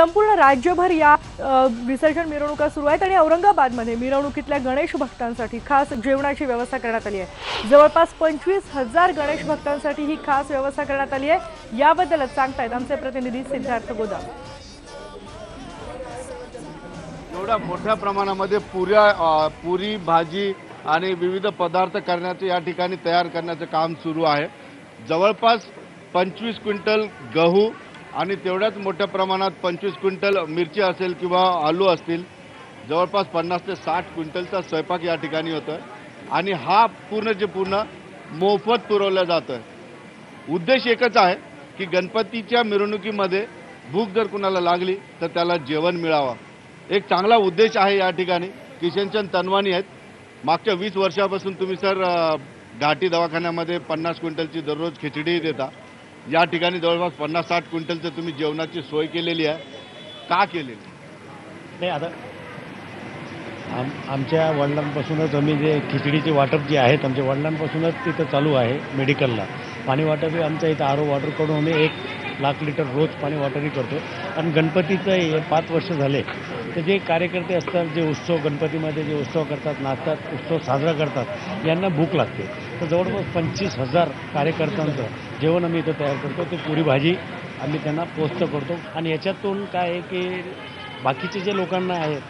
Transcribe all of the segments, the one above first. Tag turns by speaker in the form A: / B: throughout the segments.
A: संपूर्ण राज्यभर या विसर्जन मिरवणुका सुरू आहेत आणि औरंगाबादमध्ये मिरवणुकीतल्या गणेश भक्तांसाठी खास जेवणाची व्यवस्था करण्यात आली आहे. जवळपास पंचवीस हजार गणेश भक्तांसाठी ही खास व्यवस्था करण्यात आली आहे. याबद्दलच सांगतायत आमचे प्रतिनिधी सिद्धार्थ गोदाम.
B: एवढ्या मोठ्या प्रमाणामध्ये पुऱ्या पुरी भाजी आणि विविध पदार्थ करण्याचं या ठिकाणी तयार करण्याचं काम सुरू आहे. जवळपास पंचवीस क्विंटल गहू आणि तेवढ्याच मोठ्या प्रमाणात पंचवीस क्विंटल मिरची असेल किंवा आलू असतील जवळपास पन्नास ते साठ क्विंटलचा स्वयंपाक या ठिकाणी होतोय. आणि हा पूर्ण जे पूर्ण मोफत पुरवला जातोय. उद्देश एकच आहे की गणपतीच्या मिरवणुकीमध्ये भूक जर कुणाला लागली तर त्याला जेवण मिळावं. एक चांगला उद्देश आहे या ठिकाणी. किशनचंद तनवानी आहेत. मागच्या वीस वर्षापासून तुम्ही सर घाटी दवाखान्यामध्ये पन्नास क्विंटलची दररोज खिचडी देता. या ठिकाणी जवळपास पन्नास साठ क्विंटलचं तुम्ही जेवणाची सोय केलेली आहे. का केलेली?
C: नाही आता आम आमच्या वडिलांपासूनच आम्ही जे खिचडीचे वाटप जे आहेत आमच्या वडिलांपासूनच तिथं चालू आहे मेडिकलला. पाणी वाटप हे आमच्या इथं आरो वॉटरकडून आम्ही एक लाख लिटर रोज पाणी वॉटरही करतो. आणि गणपतीचं हे पाच वर्ष झाले तर जे कार्यकर्ते असतात जे उत्सव गणपतीमध्ये जे उत्सव करतात नाचतात उत्सव साजरा करतात यांना भूक लागते. तर जवळपास पंचवीस हजार कार्यकर्त्यांचं जेवण आम्ही इथं तयार करतो. ते पुरी भाजी आम्ही त्यांना पोस्त करतो. आणि याच्यातून काय आहे की बाकीचे जे लोकांना आहेत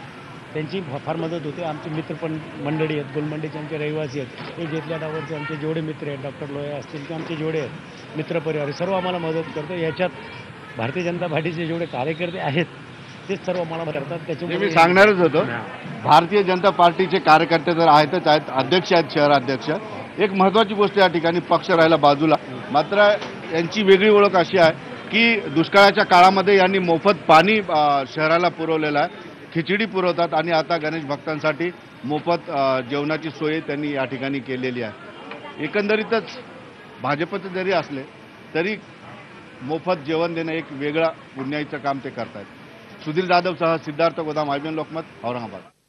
C: त्यांची फ- फार मदत होते. आमचे मित्र पण मंडळी आहेत गोलमंडीचे आमचे रहिवासी आहेत. हे घेतल्या डावरचे आमचे जेवढे मित्र आहेत डॉक्टर लोहे असतील किंवा आमचे जेवढे आहेत मित्रपरिवार हे सर्व आम्हाला मदत करतो. याच्यात भारतीय जनता पार्टीचे जेवढे कार्यकर्ते आहेत तेच सर्व मला करतात त्याच्यामुळे
B: मी सांगणारच होतो. भारतीय जनता पार्टीचे कार्यकर्ते तर आहेतच आहेत अध्यक्ष आहेत शहराध्यक्ष एक महत्वाची गोष्ट या ठिकाणी पक्ष राहिला बाजूला. मात्र यांची वेगळी ओळख अशी आहे की दुष्काळाच्या काळामध्ये यांनी मोफत पाणी शहराला पुरवलेलं आहे. खिचडी पुरवतात आणि आता गणेश भक्तांसाठी मोफत जेवणाची सोय त्यांनी या ठिकाणी केलेली आहे. एकंदरीतच भाजपचे जरी असले तरी मोफत जेवण देणं एक वेगळं पुण्याईचं काम ते करतायत. सुधीर जाधवसह सिद्धार्थ गोदाम आयबीएन लोकमत औरंगाबाद.